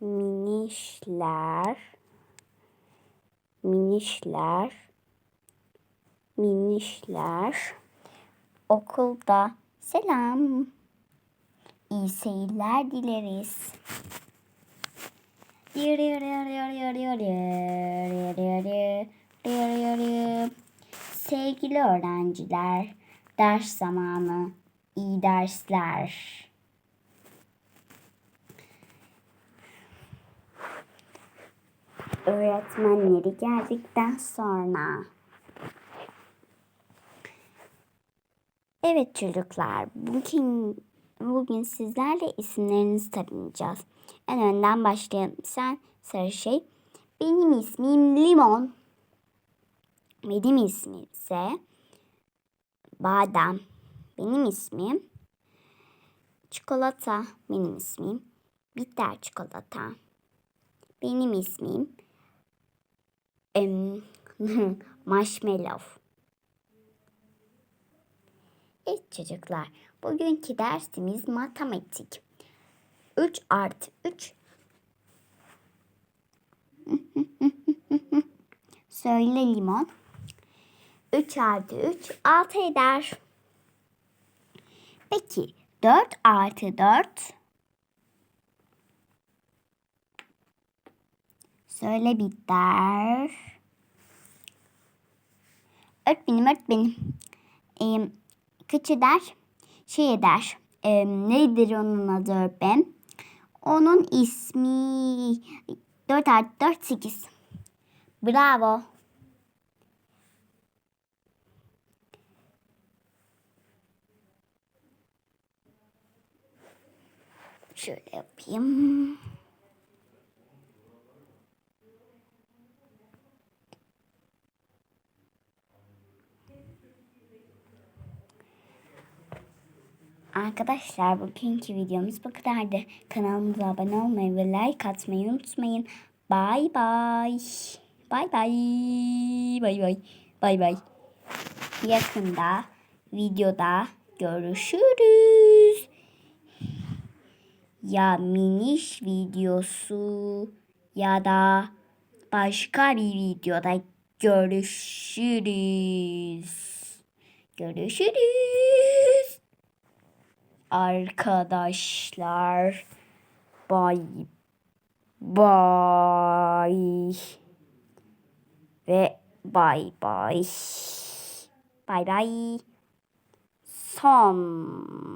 minişler minişler minişler okulda selam iyi seyirler dileriz. Sevgili öğrenciler, ders zamanı, iyi dersler. Öğretmenleri geldikten sonra. Evet çocuklar, bugün bugün sizlerle isimlerinizi tanıyacağız. En önden başlayalım. Sen sarı şey. Benim ismim Limon. Benim ismim ise Badem. Benim ismim Çikolata. Benim ismim Bitter Çikolata. Benim ismim em, Marshmallow. Evet çocuklar, bugünkü dersimiz matematik. 3 artı 3 Söyle limon. 3 artı 3 6 eder. Peki 4 artı 4 Söyle bitter. Öğretmenim öğretmenim. Ee, kaç eder? Şey eder. Ee, nedir onun adı öğretmenim? Onun ismi 4 artı 4 8. Bravo. Şöyle yapayım. Arkadaşlar bugünkü videomuz bu kadardı. Kanalımıza abone olmayı ve like atmayı unutmayın. Bay bay. Bay bay. Bay bay. Bay bay. Yakında videoda görüşürüz. Ya miniş videosu ya da başka bir videoda görüşürüz. Görüşürüz. Arkadaşlar. Bay bay. Ve bay bay. Bay bay. Son.